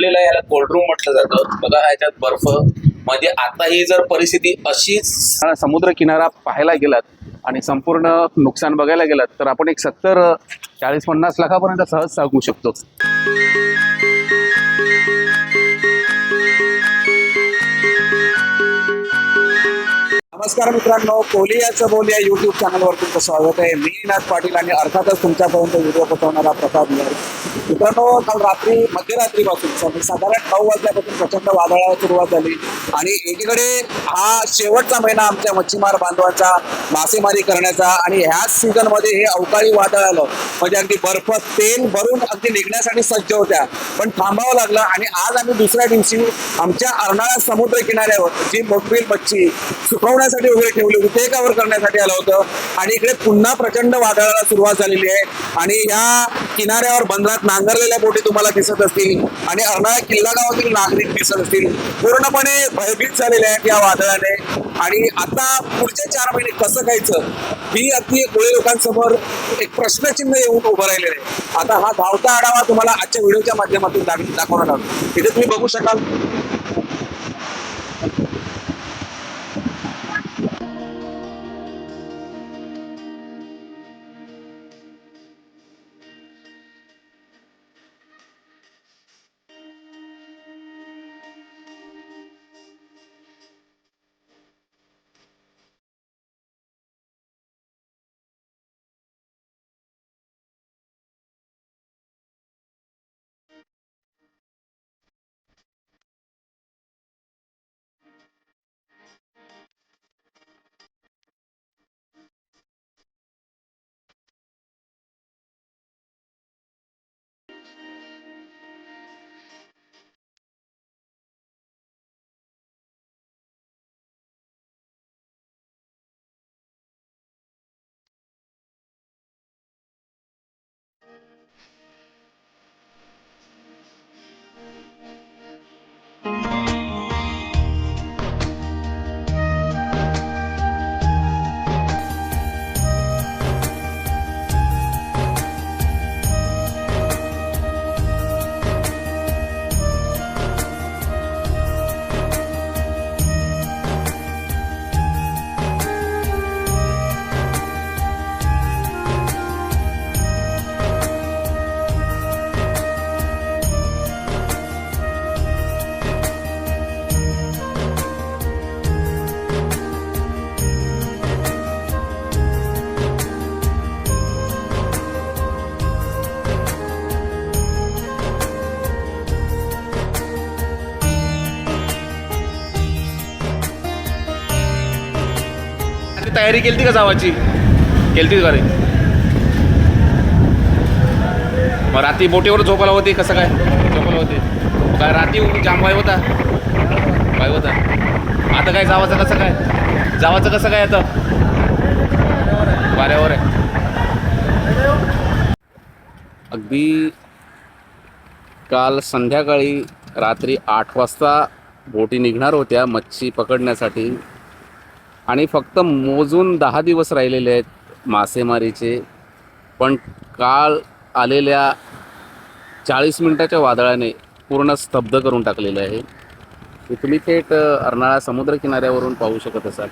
सोडलेलं आहे याला cold room म्हटलं जातं. बघा ह्याच्यात बर्फ. म्हणजे आता ही जर परिस्थिती अशीच समुद्र किनारा पाहायला गेलात आणि संपूर्ण नुकसान बघायला गेलात तर आपण एक सत्तर चाळीस पन्नास लाखापर्यंत सहज सांगू शकतो. नमस्कार मित्रांनो कोलियाचं बोल या युट्यूब चॅनलवर तुमचं स्वागत आहे. मी नाथ पाटील आणि अर्थातच तुमच्यापर्यंत व्हिडिओ पोहोचवणारा प्रसाद यार मित्रांनो काल रात्री मध्यरात्रीपासून साधारण नऊ वाजल्यापासून प्रचंड वादळाला सुरुवात झाली. आणि एकीकडे हा शेवटचा महिना आमच्या मच्छीमार बांधवांचा मासेमारी करण्याचा आणि ह्याच सीझनमध्ये हे अवकाळी वादळ आलं. म्हणजे अगदी बर्फ तेल भरून अगदी निघण्यासाठी सज्ज होत्या. पण थांबावं लागलं आणि आज आम्ही दुसऱ्या दिवशी आमच्या अर्नाळा समुद्र किनाऱ्यावर जी मोठवील मच्छी सुकवण्यासाठी वगैरे ठेवली होती ते कव्हर करण्यासाठी आलं होतं. आणि इकडे पुन्हा प्रचंड वादळाला सुरुवात झालेली आहे. आणि या किनाऱ्यावर बंदरात नांगरलेल्या बोटी तुम्हाला दिसत असतील आणि अर्नाळा किल्ला गावातील नागरिक दिसत असतील. पूर्णपणे भयभीत झालेले आहेत या वादळाने. आणि आता पुढचे चार महिने कसं खायचं ही अगदी कोळी लोकांसमोर एक प्रश्नचिन्ह येऊन उभं राहिलेलं आहे. आता हा धावता आढावा तुम्हाला आजच्या व्हिडिओच्या माध्यमातून दाखवणार आहोत. इथे तुम्ही बघू शकाल आणि तयारी केली का जावाची? केली का रे मग रात्री बोटीवर झोपायला होती कसं काय? झोपायला होती. काय रात्री जाम वाय होता? वाय होता. आता काय जावाचं कसं काय? जावाचं कसं काय आता? वाऱ्यावर आहे. अगदी काल संध्याकाळी रात्री आठ वाजता बोटी निघणार होत्या मच्छी पकडण्यासाठी. आणि फक्त मोजून दहा दिवस राहिलेले आहेत मासेमारीचे पण काल आलेल्या चाळीस मिनटाच्या वादळाने पूर्ण स्तब्ध करून टाकलेलं आहे. तुम्ही थेट अर्नाळा समुद्र किनाऱ्यावरून पाहू शकत असाल.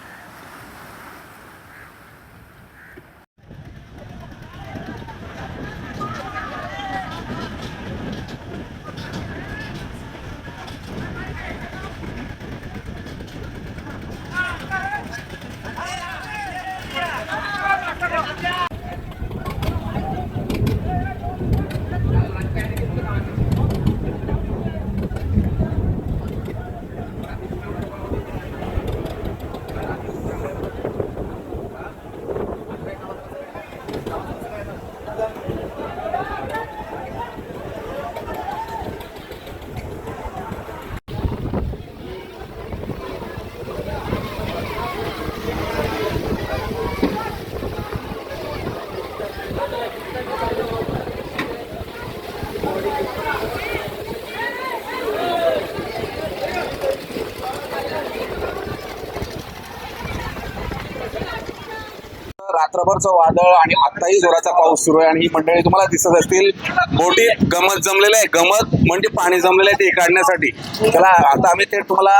रात्रभरचं वादळ आणि आत्ताही जोराचा पाऊस सुरू आहे आणि ही मंडळी तुम्हाला दिसत असतील मोठी गमत जमलेलं आहे. गमत म्हणजे पाणी जमलेलं आहे ते काढण्यासाठी. त्याला आता आम्ही ते तुम्हाला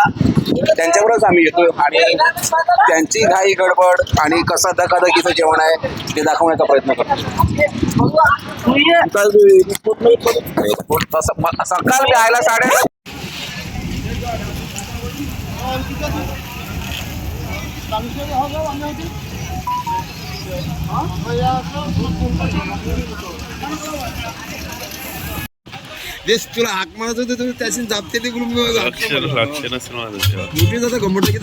त्यांच्यावरच आम्ही येतोय आणि त्यांची घाई गडबड आणि कसा धकाधकीचं जेवण आहे ते दाखवण्याचा प्रयत्न करतो. सकाळ यायला साडे तालुक्यात देश तुला हाक मारत होते तुम्ही त्याशी जापते ते ग्रुप लक्ष लक्ष नसेल माझं तेव्हा. मोठी जातं गंमत की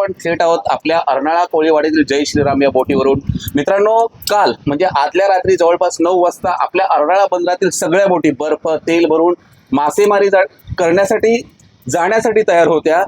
आपण थेट आहोत आपल्या अर्नाळा कोळीवाडीतील जय श्रीराम या बोटीवरून. मित्रांनो काल म्हणजे आदल्या रात्री जवळपास नऊ वाजता आपल्या अर्नाळा बंदरातील सगळ्या बोटी बर्फ तेल भरून मासेमारी जा करण्यासाठी जाण्यासाठी तयार होत्या.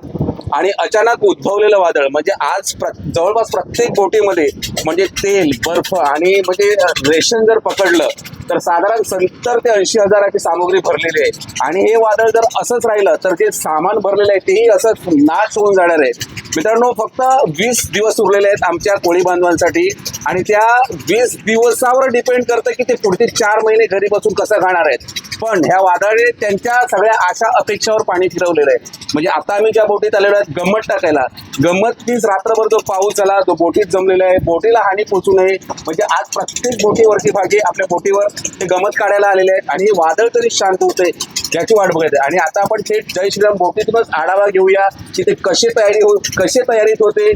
आणि अचानक उद्भवलेलं वादळ म्हणजे आज प्र जवळपास प्रत्येक बोटीमध्ये म्हणजे तेल बर्फ आणि म्हणजे रेशन जर पकडलं तर साधारण सत्तर ते ऐंशी हजाराची सामग्री भरलेली आहे. आणि हे वादळ जर असंच राहिलं तर जे सामान भरलेलं आहे तेही असंच नाश होऊन जाणार आहे. मित्रांनो फक्त वीस दिवस उरलेले आहेत आमच्या कोळी बांधवांसाठी आणि त्या वीस दिवसावर डिपेंड करतं की ते पुढचे चार महिने घरी बसून कसं खाणार आहेत. पण ह्या वादळाने त्यांच्या सगळ्या आशा अपेक्षावर पाणी फिरवलेलं आहे. म्हणजे आता आम्ही ज्या बोटीत आलेलो आहेत गंमत टाकायला. गंमत तीच रात्रभर जो पाऊस झाला तो बोटीत जमलेला आहे बोटीला हानी पोचू नये. म्हणजे आज प्रत्येक बोटीवरती भागी आपल्या बोटीवर ते गमत काढायला आलेले आहेत आणि हे वादळ तरी शांत होते याची वाट बघत आहे. आणि आता आपण थेट जय श्रीराम बोटीतूनच आढावा घेऊया की ते कशी तयारी हो कशी तयारीत होते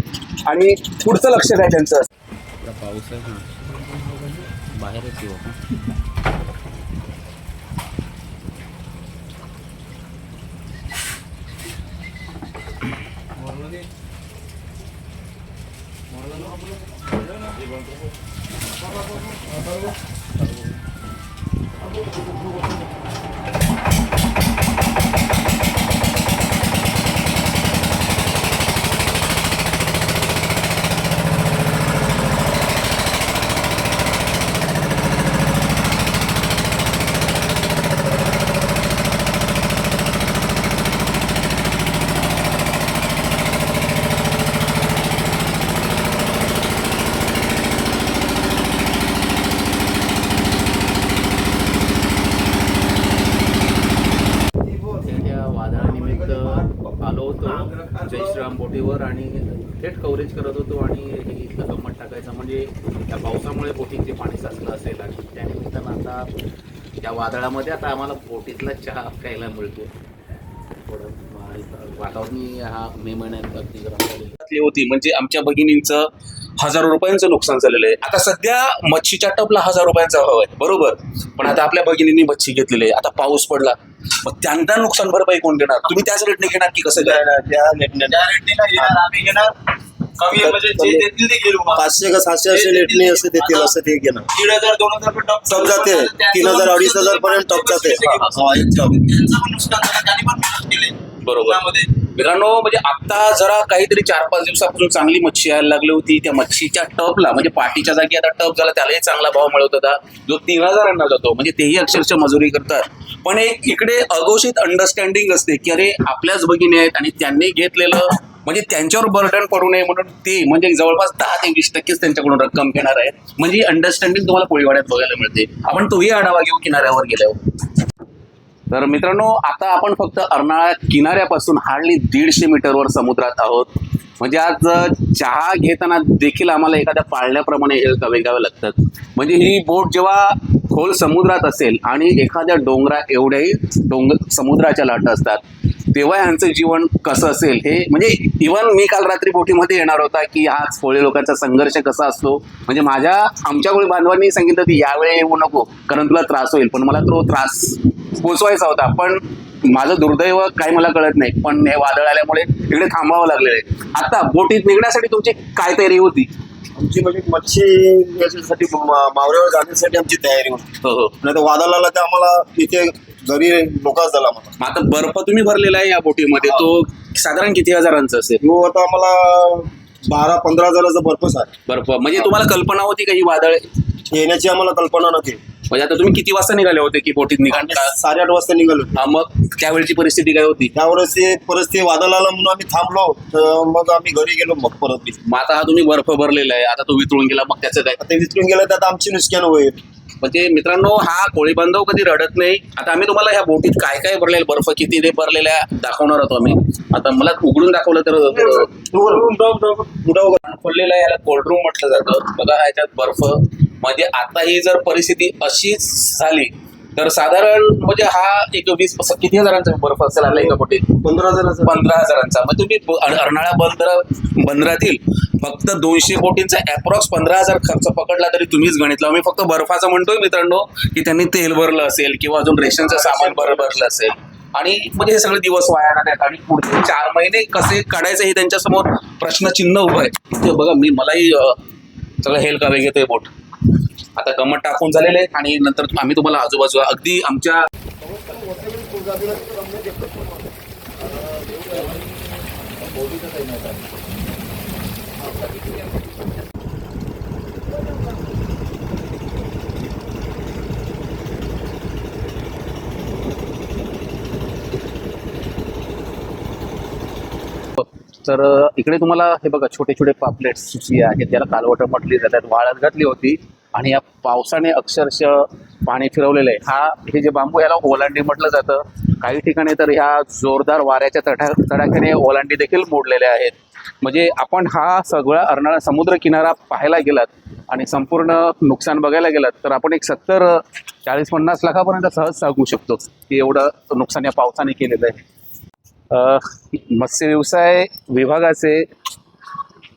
आणि पुढचं लक्ष काय त्यांचं? पाऊस आहे बाहेरच येऊ कव्हरेज करत होतो आणि ही गंमत टाकायचं. म्हणजे त्या पावसामुळे बोटीचे पाणी साचलं असेल आणि त्यानिमित्तानं आता त्या वादळामध्ये आता आम्हाला बोटीतला चहा प्यायला मिळतो. थोडं वातावरण हा मे महिन्यात अगदी गरम होती. म्हणजे आमच्या भगिनींचं हजारो रुपयांचं नुकसान झालेलं आहे. आता सध्या मच्छीच्या टपला हजार रुपयांचा भाव आहे. बरोबर. पण आता आपल्या भगिनींनी मच्छी घेतलेली आहे. आता पाऊस पडला. मग त्यांना नुकसान भरपाई कोण देणार? तुम्ही त्याच रेटने घेणार की कसं काय कमी आहे म्हणजे जे देतील ते घेऊ पाचशे का सातशे असे लेटणे असं देतील असं ते घेणार. दीड हजार दोन हजार रुपये टप टप जाते तीन हजार अडीच हजार पर्यंत टप जाते हा, त्यांचं पण नुकसान झालं त्यांनी पण मेहनत केली बरोबर. त्यामध्ये. मित्रांनो म्हणजे आता जरा काहीतरी चार पाच दिवसापासून चांगली मच्छी यायला लागली होती. त्या मच्छीच्या टपला म्हणजे पाटीच्या जागी आता टप झाला त्यालाही चांगला भाव मिळत होता. जो तीन हजारांना जातो म्हणजे तेही अक्षरशः मजुरी करतात. पण एक इकडे अघोषित अंडरस्टँडिंग असते की अरे आपल्याच भगिनी आहेत आणि त्यांनी घेतलेलं म्हणजे त्यांच्यावर बर्डन पडू नये म्हणून ते म्हणजे जवळपास दहा ते वीस टक्केच त्यांच्याकडून रक्कम घेणार आहेत. म्हणजे अंडरस्टँडिंग तुम्हाला कोळीवाड्यात बघायला मिळते. आपण तोही आढावा घेऊ किनाऱ्यावर गेल्यावर. तर मित्रांनो आता आपण फक्त अर्नाळा किनाऱ्यापासून हार्डली दीडशे मीटरवर समुद्रात आहोत. म्हणजे आज चहा घेताना देखील आम्हाला एखाद्या पाळण्याप्रमाणे हे कवे घ्यावे लागतात. म्हणजे ही बोट जेव्हा खोल समुद्रात असेल आणि एखाद्या डोंगरा एवढ्याही डोंगर समुद्राच्या लाटा असतात तेव्हा यांचं जीवन कसं असेल हे म्हणजे इवन मी काल रात्री बोटीमध्ये येणार होता की हा कोळी लोकांचा संघर्ष कसा असतो? म्हणजे माझ्या आमच्या कोळी बांधवांनी सांगितलं की यावेळी येऊ नको कारण तुला त्रास होईल. पण मला तो त्रास पोचवायचा होता. पण माझं दुर्दैव काही मला कळत नाही. पण हे वादळ आल्यामुळे इकडे थांबावं लागलेलं आहे. आता बोटीत निघण्यासाठी तुमची काय तयारी होती? आमची म्हणजे मच्छी याच्यासाठी मावऱ्यावर जाण्यासाठी आमची तयारी होती. हो हो. नाही तर वादळ आला तर आम्हाला इथे घरी लोकांच झाला मग आता बर्फ तुम्ही भरलेला आहे या बोटीमध्ये तो साधारण किती हजारांचा असेल? तो आता आम्हाला बारा पंधरा हजाराचा बर्फच आहे. बर्फ. म्हणजे तुम्हाला कल्पना होती का ही वादळ? येण्याची आम्हाला कल्पना नव्हती. म्हणजे आता तुम्ही किती वाजता निघाले होते की बोटीत निघाल? का साडेआठ वाजता निघालो हा, मग त्यावेळची परिस्थिती काय होती? त्यावेळेस ते परत ते वादळ आलं म्हणून आम्ही थांबलो तर मग आम्ही घरी गेलो मग परत. मग आता हा तुम्ही बर्फ भरलेला आहे. आता तो वितळून गेला मग त्याचं काय? आता विसरून गेलं तर आता आमची नुकसान होईल म्हणजे मित्रांनो हा कोळी बांधव कधी रडत नाही. आता आम्ही तुम्हाला ह्या बोटीत काय काय भरलेलं बर्फ किती ते भरलेल्या दाखवणार होतो आम्ही. आता मला उघडून दाखवलं तर खोललेलं आहे याला कोल्ड रूम म्हटलं जातं. बघा ह्याच्यात बर्फ. म्हणजे आता ही जर परिस्थिती अशीच झाली तर साधारण म्हणजे हा एक वीस किती हजारांचा बर्फ असेल आला एका बोटीत पंधरा हजाराचा. पंधरा हजारांचा. मग तुम्ही अर्नाळा बंदर बंदरातील फक्त दोनशे बोटींचा अप्रॉक्स पंधरा हजार खर्च पकडला तरी तुम्हीच गणित लावा. मी फक्त बर्फाचं म्हणतोय मित्रांनो की त्यांनी तेल भरलं असेल किंवा अजून रेशनचं सामान भर भरलं असेल. आणि म्हणजे हे सगळे दिवस वाया जातात आणि पुढचे चार महिने कसे काढायचे हे त्यांच्यासमोर प्रश्नचिन्ह उभं आहे. ते बघा मी मलाही सगळं हेल कावे घेतोय बोट. आता गमत टाकून झालेले आणि नंतर आम्ही तुम्हाला आजूबाजूला अगदी आमच्या तर इकडे तुम्हाला हे बघा छोटे छोटे पापलेट्स जी आहेत त्याला कालवटं म्हटली जातात वाळत घातली होती. आणि या पावसाने अक्षरशः पाणी फिरवलेलं आहे. हा हे जे बांबू याला ओलांडी म्हटलं जातं काही ठिकाणी तर ह्या जोरदार वाऱ्याच्या तठा तडाख्याने ओलांडी देखील मोडलेल्या आहेत. म्हणजे आपण हा सगळा अर्नाळा समुद्र किनारा पाहायला गेलात आणि संपूर्ण नुकसान बघायला गेलात तर आपण एक सत्तर चाळीस पन्नास लाखापर्यंत सहज सांगू शकतो की एवढं नुकसान या पावसाने केलेलं आहे. मत्स्य व्यवसाय विभागाचे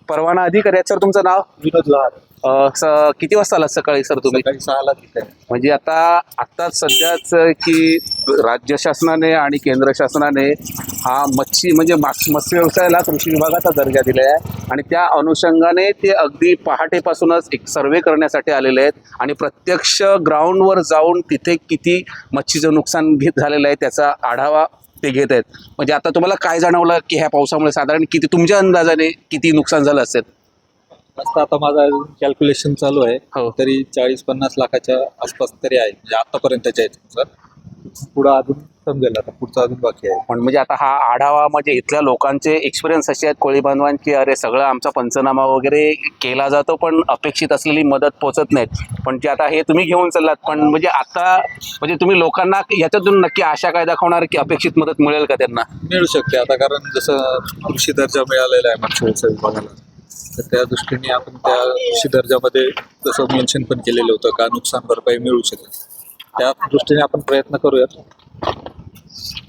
परवाना अधिकारी आहेत सर तुमचं नाव? विनोद लहान अ, स- किती वाजता आलात सकाळी सर तुम्ही? सकाळी सहाला तिथे. म्हणजे आता आत्ताच सध्याच की राज्य शासनाने आणि केंद्र शासनाने हा मच्छी म्हणजे मास मत्स्य व्यवसायाला कृषी विभागाचा दर्जा दिला आहे आणि त्या अनुषंगाने ते अगदी पहाटेपासूनच एक सर्वे करण्यासाठी आलेले आहेत. आणि प्रत्यक्ष ग्राउंडवर जाऊन तिथे किती मच्छीचं नुकसान घेत झालेलं आहे त्याचा आढावा ते घेत आहेत. म्हणजे आता तुम्हाला काय जाणवलं की ह्या पावसामुळे साधारण किती तुमच्या अंदाजाने किती नुकसान झालं असेल? आता आता माझा कॅल्क्युलेशन चालू आहे. हो. तरी चाळीस पन्नास लाखाच्या आसपास तरी आहे. म्हणजे आतापर्यंतच्या आहेत सर पुढं अजून समजेल आता पुढचं अजून बाकी आहे. पण म्हणजे आता हा आढावा म्हणजे इथल्या लोकांचे एक्सपिरियन्स असे आहेत कोळी बांधवांचे की अरे सगळं आमचा पंचनामा वगैरे केला जातो पण अपेक्षित असलेली मदत पोचत नाहीत. पण जे आता हे तुम्ही घेऊन चाललात पण म्हणजे आता म्हणजे तुम्ही लोकांना याच्यातून नक्की आशा काय दाखवणार की अपेक्षित मदत मिळेल का त्यांना? मिळू शकते. आता कारण जसं कृषी दर्जा मिळालेला आहे मागच्या वेळेस विभागाला तर त्या दृष्टीने आपण त्या कृषी दर्जामध्ये जसं मेन्शन पण केलेलं होतं का नुकसान भरपाई मिळू शकेल. त्या दृष्टीने आपण प्रयत्न करूयात.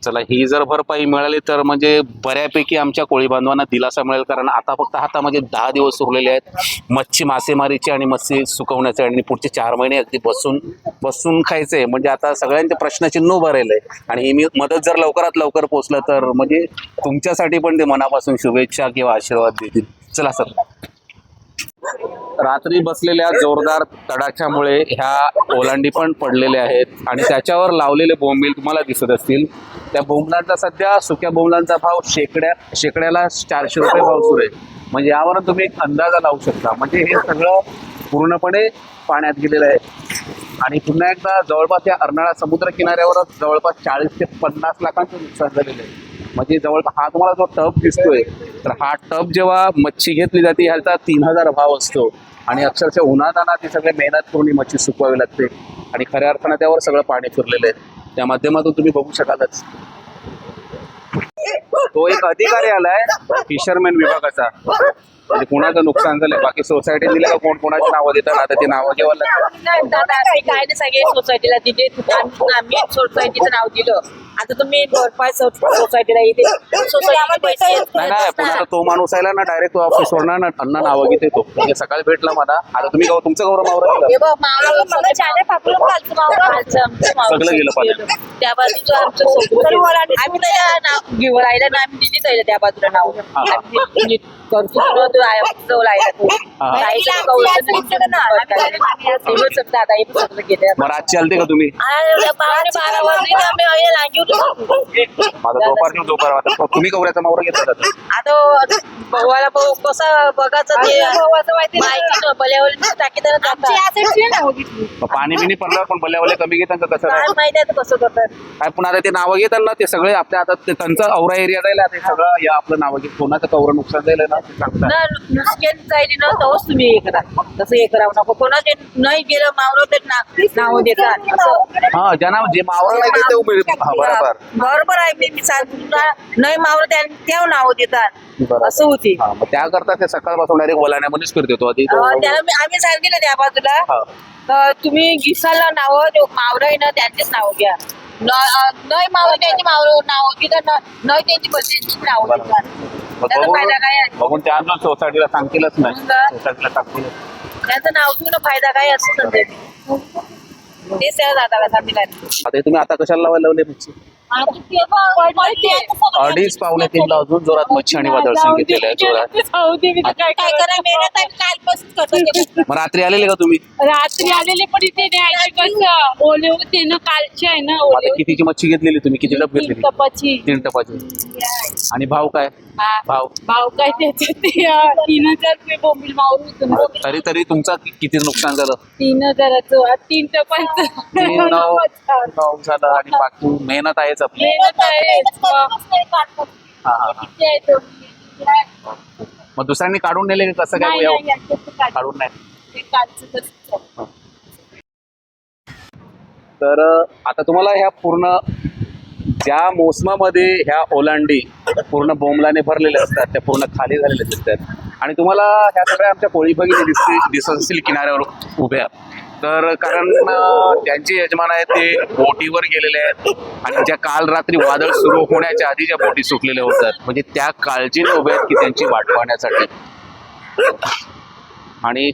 चला ही जर भरपाई मिळाली तर म्हणजे बऱ्यापैकी आमच्या कोळी बांधवांना दिलासा मिळेल कारण आता फक्त हातामध्ये म्हणजे दहा दिवस उरलेले आहेत. मच्छी मासेमारीचे आणि मच्छी सुकवण्याचे आणि पुढचे चार महिने अगदी बसून बसून खायचे म्हणजे आता सगळ्यांचे प्रश्नचिन्ह उभं आहे. आणि ही मी मदत जर लवकरात लवकर पोचलं तर म्हणजे तुमच्यासाठी पण ते मनापासून शुभेच्छा किंवा आशीर्वाद देतील. चला सर. रात्री बसलेल्या जोरदार तडाख्यामुळे ह्या ओलांडी पण पडलेल्या आहेत आणि त्याच्यावर लावलेले बोंबील तुम्हाला दिसत असतील. त्या बोंबलांचा सध्या सुक्या बोंबलांचा भाव शेकड्या शेकड्याला चारशे रुपये भाव सुरू आहे. म्हणजे यावरून तुम्ही एक अंदाजा लावू शकता. म्हणजे हे सगळं पूर्णपणे पाण्यात गेलेलं आहे. आणि पुन्हा एकदा जवळपास या अर्नाळा समुद्र किनाऱ्यावरच जवळपास चाळीस ते पन्नास लाखांचं नुकसान झालेलं आहे. म्हणजे जवळपास हा तुम्हाला जो टप दिसतोय तर हा टप जेव्हा मच्छी घेतली जाते ह्याचा तीन हजार भाव असतो. आणि अक्षरशः उन्हाताना ती सगळे मेहनत करून ही मच्छी सुकवावी लागते. आणि खऱ्या अर्थानं त्यावर सगळं पाणी फिरलेलं आहे. त्या माध्यमातून तुम्ही बघू शकालच. तो एक अधिकारी आलाय फिशरमॅन विभागाचा. म्हणजे कोणाचं नुकसान झालंय? बाकी सोसायटी दिलं का कोण कोणाची नावं देतात? आता ते नावं घ्यावं लागतात काय नाही सोसायटीला दिले. आम्ही सोसायटीचं नाव दिलं. आता तुम्ही भरपाई सोसायटीला इथे पैसे नाही नाही पुन्हा आता तो माणूस आला ना डायरेक्ट ऑफिसवर ना अण्णा नावं घेते तो. म्हणजे सकाळी भेटला मला. आता तुम्ही गौ- तुमचं गौरव मावरा हे बघ, मावळं सगळं चाले पापलं खालचं मावळं. खालचं आमचं मावळं सगळं गेलं पाण्यात. त्या बाजूचं आमचं सगळं आम्ही नाव घेऊन राहिलं ना आम्ही दिलीच आहे त्या बाजूला नाव. आम्ही नीट करतो तो तो आहे, जवळ आहे तो. हा. हे. सगळं आता हे सगळं गेलं. मग रातची आलते का तुम्ही? पावणे बारा वाजले आम्ही माझा दुपार किंवा दुपार आता तुम्ही गौऱ्याचा मावरा घेतला का? आता भावाला भाऊ कसं बघायचं ते. माहिती बल्यावर टाकी मग पाणी बिनी पडल्यावर पण बल्ल्यावले कमी घेतात का कसं काय? माहिती आहे ते कसं करतात. काय पुन्हा आता ते नावं घेतात ना ते सगळे आपल्या आता ते त्यांचं औरा एरिया जाईल आता हे सगळं या आपलं नावं घेत. कोणाचं कौरं नुकसान झालं ना ते सांगतात. नुसकेन जाईल ना तेव्हाच तुम्ही हे करा. तसं हे करावं नको. कोणाचे नाही गेलं मावळं तर नाव देतात. असं. हा ज्यांना जे मावरा नाही देत ते उमेद हा बरोबर बरोबर. आहे मी मी सांगतो ना, नाही मावळं त्या तेव्हा नाव देतात. बरोबर. असं होती. हा मग त्याकरता ते सकाळपासून डायरेक्ट वलाण्यामध्येच फिरते तो आधी तो- अं, त्याला मी- आम्ही सांगितलं त्या बाजूला. हा. तर तुम्ही घिसाला नाव मावरं आहे ना त्यांचेच नाव घ्या. न- अं, नाही मावळ त्यांची मावळ नाव तिथं न- नाही त्यांची नाव बरोबर. देतात. मग त्याचा बघून फायदा काय आहे? बघून त्या अजून सोसायटीला सांगतीलच नाही. मग? सोसायटीला सांगतील त्यांचं नाव घेऊन फायदा काय असं समजेल तेच त्या दादाला सांगितलं आता तुम्ही आता कशाला लावायला लावले मच्छी अडीच पावणे तीनला अजून जोरात मच्छी आणि वादळ संगीत आहे जोरात. काय करा मेहनत आहे कालपासून करतो ते. मग रात्री आलेले का तुम्ही? रात्री आलेले पण इथे न्यायचे कसं ओले होते ना कालचे आहे ना ओले आता. कितीची मच्छी घेतलेली तुम्ही? किती डब तीन घेतलेली? टपाची. तीन टपाची. आणि भाव काय? हा. भाव? भाव काय त्याचे ते तीन हजार रुपये बोंबील मावून. तरी तरी तुमचा किती नुकसान झालं? तीन हजाराचं तीन टपांचं. नऊ झालं आणि बाकी मेहनत आहेच आपली. मेहनत आहे हा, हा, हा. किती आहे तो? मग दुसऱ्यांनी काढून नेले का कसं काय नाही, काढ- काढून नाही. ते कालचं तसंच आहे. तर आता तुम्हाला ह्या पूर्ण ज्या मोसमामध्ये ह्या ओलांडी पूर्ण बोंबलाने भरलेल्या असतात त्या पूर्ण खाली झालेल्या दिसतात. आणि तुम्हाला ह्या सगळ्या आमच्या कोळी भगिनी दिसते दिसत असतील किनाऱ्यावर उभ्या. तर कारण त्यांचे यजमान आहेत ते बोटीवर गेलेले आहेत. आणि ज्या काल रात्री वादळ सुरू होण्याच्या आधी ज्या बोटी सुटलेल्या होतात म्हणजे त्या काळजीने उभ्या आहेत की त्यांची वाट पाहण्यासाठी. आणि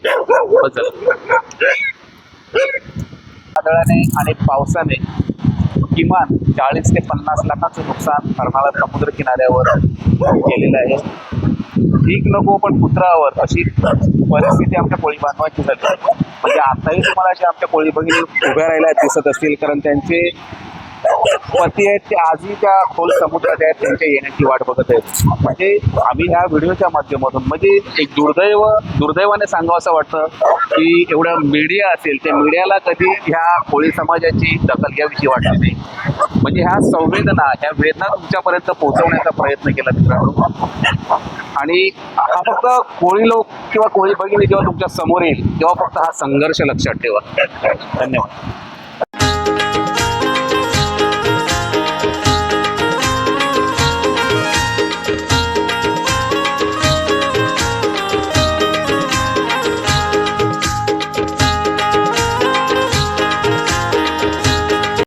वादळाने आणि पावसाने किमान चाळीस ते पन्नास लाखाचं नुकसान करणारा समुद्र किनाऱ्यावर केलेलं आहे. भीक नको पण पुत्रावर अशी परिस्थिती आमच्या कोळी बांधवांची झाली. म्हणजे आताही तुम्हाला जे आमच्या कोळी भगिनी उभ्या राहिल्या दिसत असतील कारण त्यांचे पती आहेत ते आजही त्या खोल समुद्रात आहेत त्यांच्या येण्याची वाट बघत आहेत. म्हणजे आम्ही ह्या व्हिडिओच्या माध्यमातून म्हणजे एक दुर्दैव दुर्दैवाने सांगावं असं वाटतं की एवढं मीडिया असेल त्या मीडियाला कधी ह्या कोळी समाजाची दखल घ्याविषयी वाटत नाही. म्हणजे ह्या संवेदना ह्या वेदना तुमच्यापर्यंत पोहोचवण्याचा प्रयत्न केला मित्रांनो. आणि हा फक्त कोळी लोक किंवा कोळी भगिनी जेव्हा तुमच्यासमोर येईल तेव्हा फक्त हा संघर्ष लक्षात ठेवा. धन्यवाद.